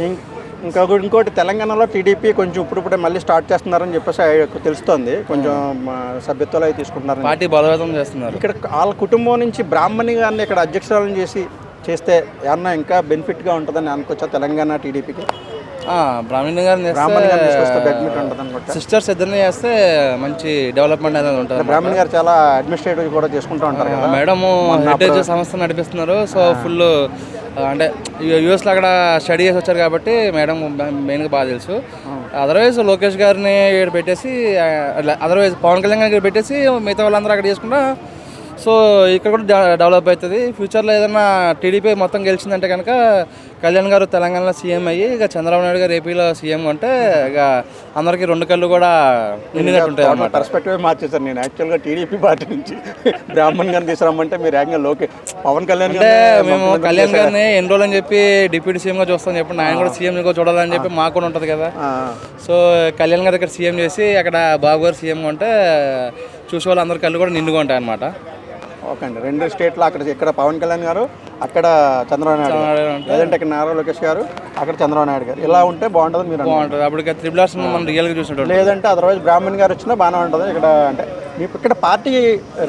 ఇం- ఇంకొకటి ఇంకోటి తెలంగాణలో టీడీపీ కొంచెం ఇప్పుడిప్పుడే మళ్ళీ స్టార్ట్ చేస్తున్నారని చెప్పేసి తెలుస్తోంది. కొంచెం మా సభ్యత్వాలు అవి తీసుకుంటున్నారు పార్టీ బలోపేతం చేస్తున్నారు. ఇక్కడ వాళ్ళ కుటుంబం నుంచి బ్రాహ్మణి గారిని ఇక్కడ అధ్యక్షురాలను చేసి చేస్తే ఏమన్నా ఇంకా బెనిఫిట్గా ఉంటుందని అనుకోవచ్చా తెలంగాణ టీడీపీకి? బ్రాహ్మణ్ గారిని బ్రాహ్మణి గారిని సిస్టర్స్ ఇద్దరిని చేస్తే మంచి డెవలప్మెంట్ అనేది ఉంటుంది బ్రాహ్మణి గారు చాలా అడ్మినిస్ట్రేటివ్ కూడా చేసుకుంటూ ఉంటారు మేడం సంస్థ నడిపిస్తున్నారు. సో ఫుల్ అంటే యూఎస్లో అక్కడ స్టడీ చేసి వచ్చారు కాబట్టి మేడం మెయిన్గా బాగా తెలుసు. అదర్వైజ్ లోకేష్ గారిని ఇక్కడ పెట్టేసి అదర్వైజ్ పవన్ కళ్యాణ్ గారిని ఇక్కడ పెట్టేసి మిగతా వాళ్ళందరూ అక్కడ చేసుకుంటా సో ఇక్కడ కూడా డెవలప్ అవుతుంది. ఫ్యూచర్లో ఏదైనా టీడీపీ మొత్తం గెలిచిందంటే కనుక కళ్యాణ్ గారు తెలంగాణలో సీఎం అయ్యి ఇక చంద్రబాబు నాయుడు గారు ఏపీలో సీఎం ఉంటే ఇక అందరికీ రెండు కళ్ళు కూడా నిండినట్టు ఉంటాయి అన్నమాట. పర్స్పెక్టివ్ మార్చేసాను నేను యాక్చువల్గా టీడీపీ పార్టీ నుంచి బ్రాహ్మణ్ గారిని తీసుకురమ్మంటే మీరు ఏకంగా లోకే పవన్ కళ్యాణ్ అంటే మేము కళ్యాణ్. గారిని ఎన్ని రోజులు అని చెప్పి డిప్యూటీ సీఎంగా చూస్తాం చెప్పి ఆయన కూడా సీఎం చూడాలని చెప్పి మాకు కూడా ఉంటుంది కదా. సో కళ్యాణ్ గారు ఇక్కడ సీఎం చేసి అక్కడ బాబు గారు సీఎం ఉంటే చూసే అందరి కళ్ళు కూడా నిండుగా ఉంటాయి అనమాట ఓకే అండి. రెండు స్టేట్లో అక్కడ ఇక్కడ పవన్ కళ్యాణ్ గారు అక్కడ చంద్రబాబు నాయుడు గారు. లేదంటే ఇక్కడ నారా లోకేష్ గారు అక్కడ చంద్రబాబు నాయుడు గారు. ఇలా ఉంటే బాగుంటుంది మీరు. బాగుంటుంది. త్రిబుల్ ఆర్స్ మనం రియల్గా చూసినట్టు లేదంటే అదర్వైజ్ బ్రాహ్మణ్ గారు వచ్చినా బాగానే ఉంటుంది. ఇక్కడ అంటే మీకు ఇక్కడ పార్టీ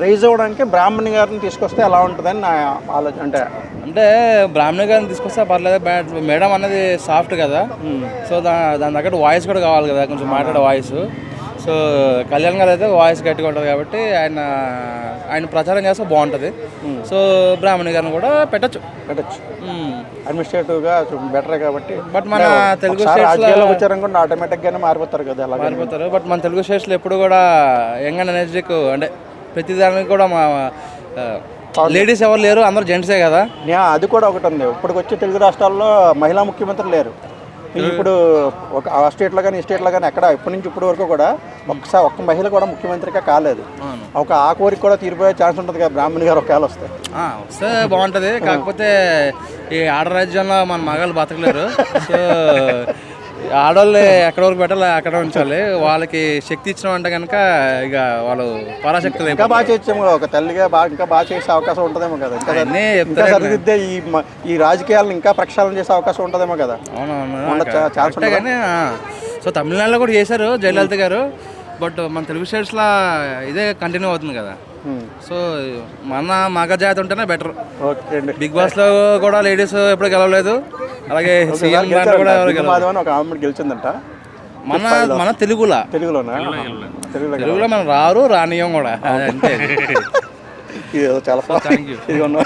రైజ్ అవ్వడానికి బ్రాహ్మణ్ గారిని తీసుకొస్తే ఎలా ఉంటుందని నా ఆలోచన అంటే అంటే బ్రాహ్మణ గారిని తీసుకొస్తే పర్లేదు. మేడం అనేది సాఫ్ట్ కదా. సో దా దాని తగ్గట్టు వాయిస్ కూడా కావాలి కదా. కొంచెం మాట్లాడే వాయిస్ సో కళ్యాణ్ గారు అయితే వాయిస్ గట్టిగా ఉంటుంది కాబట్టి ఆయన ఆయన ప్రచారం చేస్తే బాగుంటుంది. సో బ్రాహ్మణి గారిని కూడా పెట్టచ్చు. పెట్టచ్చు. అడ్మినిస్ట్రేటివ్గా బెటరే కాబట్టి బట్ మన తెలుగు ఒకసారి స్టేట్స్లో రాజకీయాల్లోకి వచ్చారనుకోండి ఆటోమేటిక్గానే మారిపోతారు కదా అలాగే. మారిపోతారు. బట్ మన తెలుగు స్టేట్స్లో ఎప్పుడు కూడా యంగ్ అండ్ ఎనర్జెటిక్ అంటే ప్రతి దానికి కూడా మా లేడీస్ ఎవరు లేరు అందరూ జెంట్సే కదా. అది కూడా ఒకటి ఉంది. వచ్చే తెలుగు రాష్ట్రాల్లో మహిళా ముఖ్యమంత్రులు లేరు. ఇప్పుడు ఒక ఆ స్టేట్లో కానీ ఈ స్టేట్లో కానీ ఎక్కడ ఇప్పటి నుంచి ఇప్పటి వరకు కూడా ఒక్కసారి ఒక్క మహిళ కూడా ముఖ్యమంత్రిగా కాలేదు. ఒక ఆ కోరిక కూడా తీరిపోయే ఛాన్స్ ఉంటుంది కదా బ్రాహ్మణి గారు ఒకవేళ వస్తే. వస్తే బాగుంటుంది. కాకపోతే ఈ ఆడరాజ్యంలో మన మగాళ్ళు బతకలేరు. సో ఆడవాళ్ళు ఎక్కడ వరకు పెట్టాలి అక్కడ ఉంచాలి. వాళ్ళకి శక్తి ఇచ్చినాం అంటే కనుక ఇక వాళ్ళు పరాశక్తులు ఇంకా బాగా చేయొచ్చేమో ఒక తల్లిగా బాగా ఇంకా బాగా చేసే అవకాశం ఉంటుందేమో కదా. అన్నీ ఇంకా చెప్తారు సరిదిద్దే ఈ మ- ఈ రాజకీయాలను ఇంకా ప్రక్షాళన చేసే అవకాశం ఉంటుందేమో కదా. అవునవును. ఉండొచ్చా? ఛాన్స్ కరెక్టే కానీ ఆ, సో తమిళనాడులో కూడా చేశారు జయలలిత గారు. బట్ మన తెలుగు స్టేట్స్లో ఇదే కంటిన్యూ అవుతుంది కదా. ఉమ్. సో మన మగ జాతి ఉంటేనే బెటర్. ఓకే అండి. బిగ్ బాస్లో కూడా లేడీస్ ఎప్పుడు గెలవలేదు. అలాగే సీఎం దాంట్లో కూడా ఎవరు గెలవలేదు మాధవన్ ఒక ఆమె గెలిచిందంట. మన మన తెలుగులా? తెలుగులోనా? తెలుగులో తెలుగులో మనం రారు రానియం కూడా. అంతే. ఇది ఏదో చాలా థ్యాంక్ యూ ఇది ఉన్న